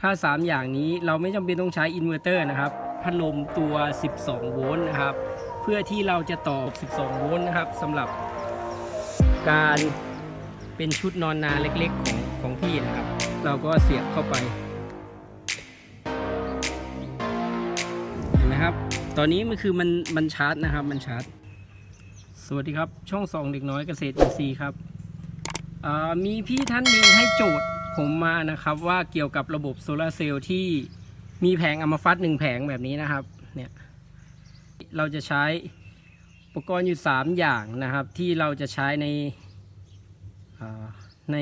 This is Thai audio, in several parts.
ถ้า 3 อย่างนี้เราไม่จำเป็นต้องใช้อินเวอร์เตอร์นะครับ พัดลมตัว 12 โวลต์นะครับ เพื่อที่เราจะต่อ 12 โวลต์นะครับสำหรับการเป็นชุดนอนนาเล็กๆ ของของพี่นะครับ เราก็เสียบเข้าไป เห็นไหมครับ ตอนนี้มันคือมันมันชาร์จนะครับ มันชาร์จ สวัสดีครับ ช่องสองเด็กน้อยเกษตรอินทรีย์ครับมีพี่ท่านหนึ่งให้โจทย์ ผมมานะครับว่าเกี่ยวกับระบบโซลาร์เซลล์ที่มีแผงอัมฟัตหนึ่งแผงแบบนี้นะครับเนี่ยเราจะใช้อุปกรณ์อยู่ 3 อย่างนะครับ ที่เราจะใช้ในใน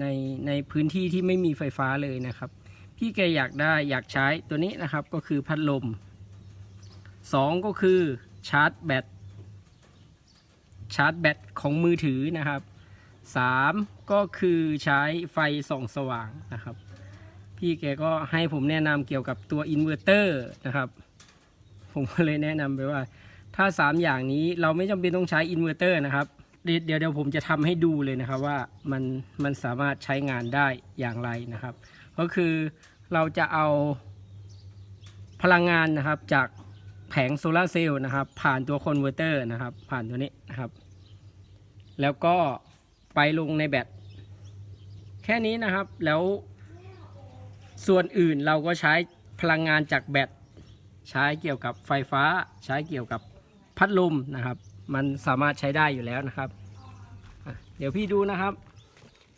ในในพื้นที่ที่ไม่มีไฟฟ้าเลยนะครับ พี่แกอยากได้อยากใช้ตัวนี้นะครับก็คือพัดลม 2 ก็คือชาร์จแบตชาร์จแบตของมือถือนะครับ 3 ก็คือใช้ไฟส่องสว่างนะครับ พี่แกก็ให้ผมแนะนำเกี่ยวกับตัวอินเวอร์เตอร์นะครับ ผมก็เลยแนะนำไปว่า ถ้า 3 อย่างนี้เราไม่จำเป็นต้องใช้อินเวอร์เตอร์นะครับ เดี๋ยวเดี๋ยวเดี๋ยวผมจะทำให้ดูเลยนะครับว่ามันมันสามารถใช้งานได้อย่างไรนะครับ ก็คือเราจะเอาพลังงานนะครับจากแผงโซลาร์เซลล์นะครับ ผ่านตัวคอนเวอร์เตอร์นะครับ ผ่านตัวนี้นะครับ แล้วก็ ไปลงในแบตแค่นี้นะครับแล้วส่วนอื่นเราก็ใช้พลังงานจากแบตใช้เกี่ยวกับไฟฟ้า ใช้เกี่ยวกับพัดลมนะครับ มันสามารถใช้ได้อยู่แล้วนะครับ เดี๋ยวพี่ดูนะครับ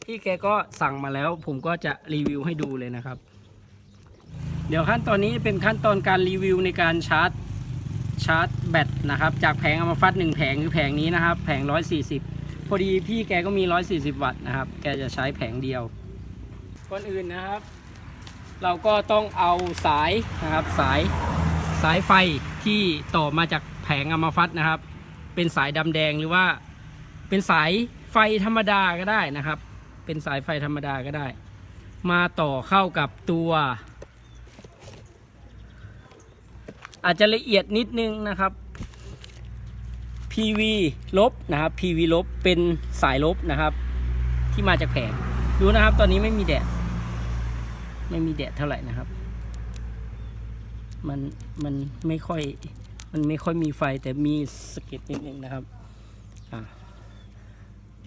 พี่แกก็สั่งมาแล้ว ผมก็จะรีวิวให้ดูเลยนะครับ เดี๋ยวขั้นตอนนี้เป็นขั้นตอนการรีวิวในการชาร์จชาร์จแบตนะครับ จากแผงเอามาฟัดหนึ่งแผงคือแผงนี้นะครับ แผง 140 อดีพี่แกก็มี 140 วัตต์นะครับ แกจะใช้แผงเดียว ก่อนอื่นนะครับ เราก็ต้องเอาสายนะครับสายสายไฟที่ต่อมาจากแผงอามาฟัดนะครับ เป็นสายดำแดงหรือว่าเป็นสายไฟธรรมดาก็ได้นะครับ เป็นสายไฟธรรมดาก็ได้ มาต่อเข้ากับตัว อาจจะละเอียดนิดนึงนะครับ PV ลบนะครับ PV ลบเป็นสายลบนะครับ ที่มาจากแผงดูนะครับ ตอนนี้ไม่มีแดด ไม่มีแดดเท่าไหร่นะครับ มันมันไม่ค่อยมันไม่ค่อยมีไฟแต่มีสเก็ดนิดนึงนะครับอ่า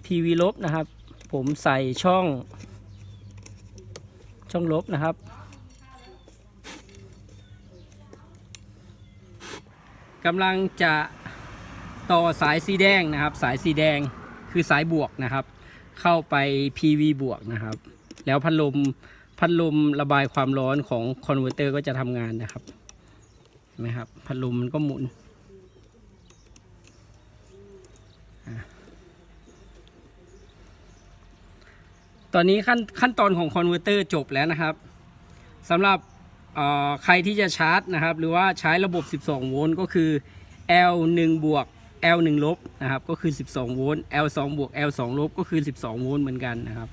PV ลบนะครับ ผมใส่ช่อง ช่องลบนะครับกำลังจะ ต่อสายสีแดงนะครับ สายสีแดงคือสายบวกนะครับ เข้าไป PV บวกนะครับ แล้วพัดลมพัดลมระบายความร้อนของคอนเวอร์เตอร์ก็จะทำงานนะครับเห็นไหมครับพัดลมมันก็หมุนตอนนี้ขั้นขั้นตอนของคอนเวอร์เตอร์จบแล้วนะครับสำหรับใครที่จะชาร์จนะครับ หรือว่าใช้ระบบ 12 โวลต์ก็คือ L 1บวก L 1ลบนะครับก็คือ 12 โวลต์ L 2บวก L 2ลบก็คือ 12 โวลต์เหมือนกันนะครับ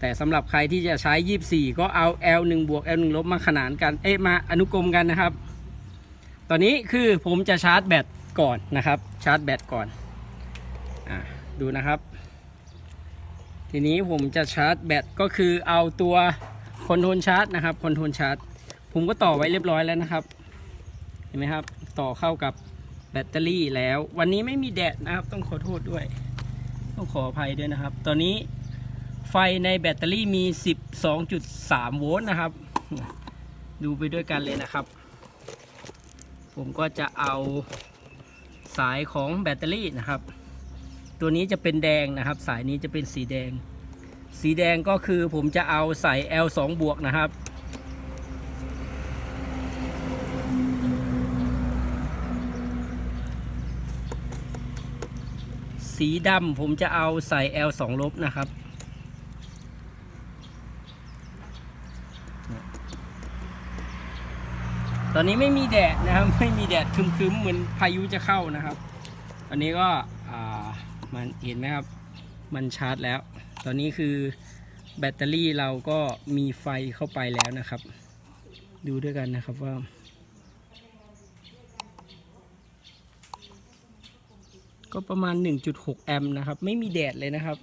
แต่สำหรับใครที่จะใช้ 24 ก็เอา L 1บวก L 1ลบมาขนานกันเอ๊ะมาอนุกรมกันนะครับ ตอนนี้คือผมจะชาร์จแบตก่อนนะครับ ชาร์จแบตก่อนอดูนะครับ ทีนี้ผมจะชาร์จแบตก็คือเอาตัวคอนโทรลชาร์จนะครับคอนโทรลชาร์จผมก็ต่อไว้เรียบร้อยแล้วนะครับ เห็นไหมครับ ต่อเข้ากับ แบตเตอรี่แล้ว วันนี้ไม่มีแดดนะครับ ต้องขอโทษด้วย ต้องขออภัยด้วยนะครับ ตอนนี้ไฟในแบตเตอรี่มี 12.3 โวลต์นะครับ ดูไปด้วยกันเลยนะครับ ผมก็จะเอาสายของแบตเตอรี่นะครับ ตัวนี้จะเป็นแดงนะครับ สายนี้จะเป็นสีแดง สีแดงก็คือผมจะเอาใส่ L2 บวกนะครับ สีดำผมจะเอาใส่ L 2ลบนะครับ ตอนนี้ไม่มีแดดนะครับ ไม่มีแดดคึมๆ เหมือนพายุจะเข้านะครับ ตอนนี้ก็มันเห็นไหมครับ มันชาร์จแล้ว ตอนนี้คือแบตเตอรี่เราก็มีไฟเข้าไปแล้วนะครับ ดูด้วยกันนะครับว่า ก็ประมาณ 1.6 แอมป์นะครับ ไม่มีแดดเลยนะครับ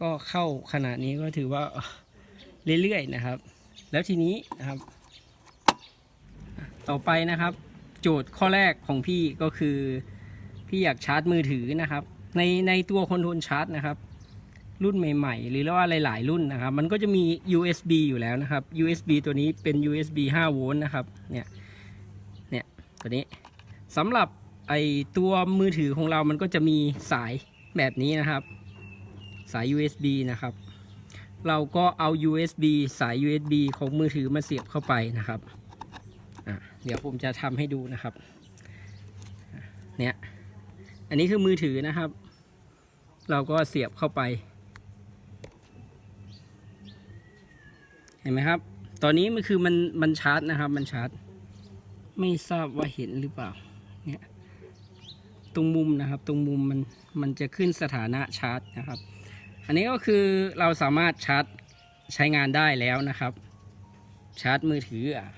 ก็เข้าขนาดนี้ก็ถือว่าเรื่อยๆนะครับ แล้วทีนี้นะครับ ต่อไปนะครับ โจทย์ข้อแรกของพี่ก็คือ พี่อยากชาร์จมือถือนะครับ ในในตัวคอนโทรลชาร์จนะครับ รุ่นใหม่ๆ หรือว่าหลาย ๆ รุ่นนะครับ มันก็จะมี USB อยู่แล้วนะครับ USB ตัวนี้เป็น USB 5 โวลต์นะครับเนี่ยเนี่ยตัวนี้สำหรับ ไอตัวมือถือของเรามันก็จะมีสายแบบนี้นะครับ สาย USB นะครับ เราก็เอา USB สาย USB ของมือถือมาเสียบเข้าไปนะครับเดี๋ยวผมจะทำให้ดูนะครับ เนี่ย อันนี้คือมือถือนะครับ เราก็เสียบเข้าไป เห็นไหมครับ ตอนนี้มันคือมันมันชาร์จนะครับ มันชาร์จ ไม่ทราบว่าเห็นหรือเปล่า ตรงมุมนะครับ ตรงมุมมันมันจะขึ้นสถานะชาร์จนะครับ อันนี้ก็คือเราสามารถชาร์จใช้งานได้แล้วนะครับ ชาร์จมือถืออะ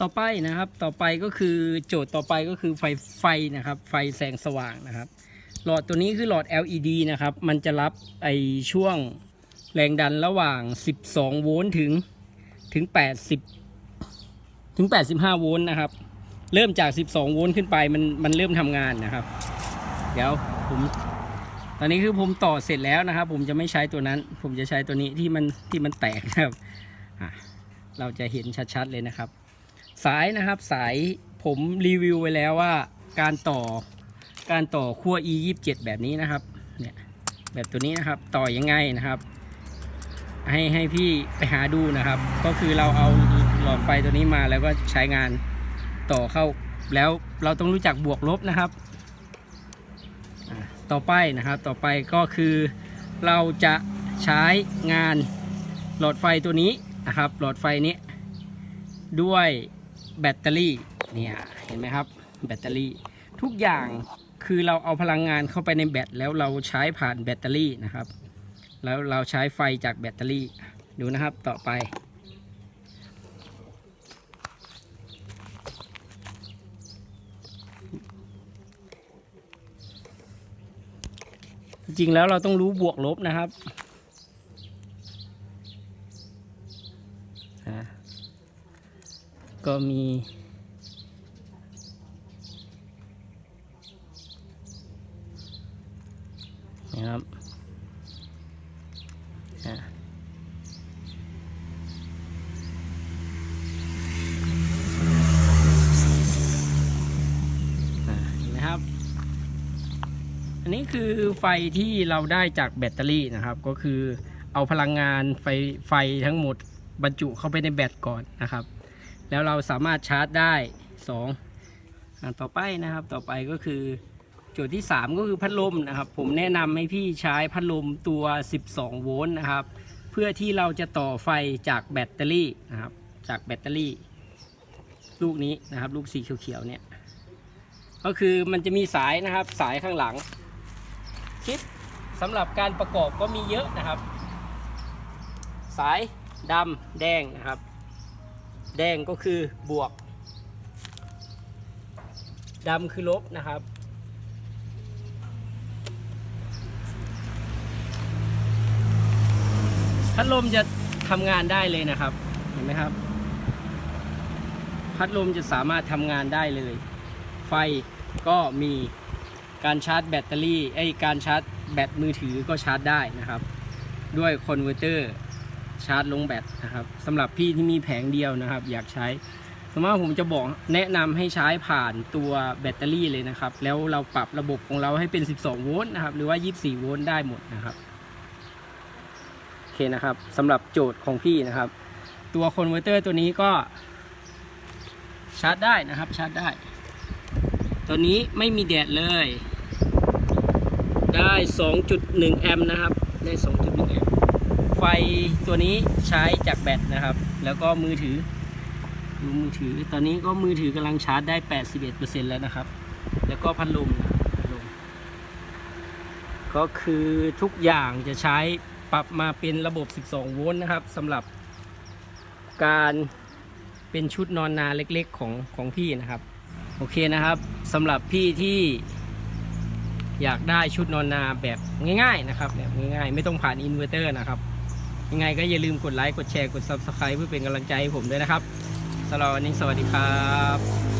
ต่อไปนะครับ ต่อไปก็คือโจทย์ต่อไปก็คือไฟไฟนะครับ ไฟแสงสว่างนะครับ หลอดตัวนี้คือหลอด LED นะครับ มันจะรับไอช่วงแรงดันระหว่าง 12 โวลต์ถึงถึง 80 ถึง 85 โวลต์นะครับ เริ่มจาก 12 โวลต์ขึ้นไปมันมันเริ่มทำงานนะครับ เดี๋ยวผม ตอนนี้คือผมต่อเสร็จแล้วนะครับ ผมจะไม่ใช้ตัวนั้น ผมจะใช้ตัวนี้ที่มันที่มันแตกนะครับเราจะเห็นชัดๆเลยนะครับ สายนะครับสายผมรีวิวไว้แล้วว่าการต่อการต่อขั้ว e 2 7แบบนี้นะครับเนี่ยแบบตัวนี้นะครับต่อยังไงนะครับ ให้ให้พี่ไปหาดูนะครับ ก็คือเราเอาหลอดไฟตัวนี้มาแล้วก็ใช้งาน ต่อเข้าแล้วเราต้องรู้จักบวกลบนะครับ ต่อไปนะครับต่อไปก็คือเราจะใช้งานหลอดไฟตัวนี้นะครับ หลอดไฟนี้ด้วยแบตเตอรี่เนี่ยเห็นไหมครับแบตเตอรี่ ทุกอย่างคือเราเอาพลังงานเข้าไปในแบตแล้วเราใช้ผ่านแบตเตอรี่นะครับ แล้วเราใช้ไฟจากแบตเตอรี่ดูนะครับต่อไป ริง ๆ แล้วเราต้องรู้บวกลบนะครับก็มีนะครับอะอะเห็นไหมครับ อันนี้คือไฟที่เราได้จากแบตเตอรี่นะครับ ก็คือเอาพลังงานไฟไฟทั้งหมดบรรจุเข้าไปในแบตก่อนนะครับ แล้วเราสามารถชาร์จได้2อันต่อไปนะครับ ต่อไปก็คือจทย์ที่ 3 ก็คือพัดลมนะครับ ผมแนะนำให้พี่ใช้พัดลมตัว 12 โวลต์นะครับ เพื่อที่เราจะต่อไฟจากแบตเตอรี่นะครับ จากแบตเตอรี่ ลูกนี้นะครับ ลูกสีเขียวๆเนี่ยก็คือมันจะมีสายนะครับสายข้างหลัง คลิปสำหรับการประกอบก็มีเยอะนะครับ สายดำแดงนะครับ แดงก็คือบวกดำคือลบนะครับ พัดลมจะทำงานได้เลยนะครับ เห็นไหมครับ พัดลมจะสามารถทำงานได้เลย ไฟก็มี การชาร์จแบตเตอรี่ไอการชาร์จแบตมือถือก็ชาร์จได้นะครับ ด้วยคอนเวอร์เตอร์ชาร์จลงแบตนะครับสำหรับพี่ที่มีแผงเดียวนะครับ อยากใช้สมมติว่าผมจะบอกแนะนำให้ใช้ผ่านตัวแบตเตอรี่เลยนะครับ แล้วเราปรับระบบของเราให้เป็น 12 โวลต์นะครับ หรือว่า 24 โวลต์ได้หมดนะครับโอเคนะครับสำหรับโจทย์ของพี่นะครับ ตัวคอนเวอร์เตอร์ตัวนี้ก็ชาร์จได้นะครับชาร์จได้ ตัวนี้ไม่มีแดดเลย ได้ 2.1 แอมป์นะครับ ได้ 2.1 แอมป์ ไฟตัวนี้ใช้จากแบตนะครับ แล้วก็มือถือ ดูมือถือ ตอนนี้ก็มือถือกำลังชาร์จได้ 81%แล้วนะครับ แล้วก็พัดลมพัดลม ก็คือทุกอย่างจะใช้ปรับมาเป็นระบบ 12 โวลต์นะครับสำหรับการเป็นชุดนอนนาเล็กๆของของพี่นะครับ โอเคนะครับสำหรับพี่ที่อยากได้ชุดนอนนาแบบง่ายๆนะครับแบบง่ายๆ ไม่ต้องผ่านอินเวอร์เตอร์นะครับ ยังไงก็อย่าลืมกดไลค์ กดแชร์ กด Subscribe เพื่อเป็นกำลังใจให้ผมด้วยนะครับสำหรับวันนี้สวัสดีครับ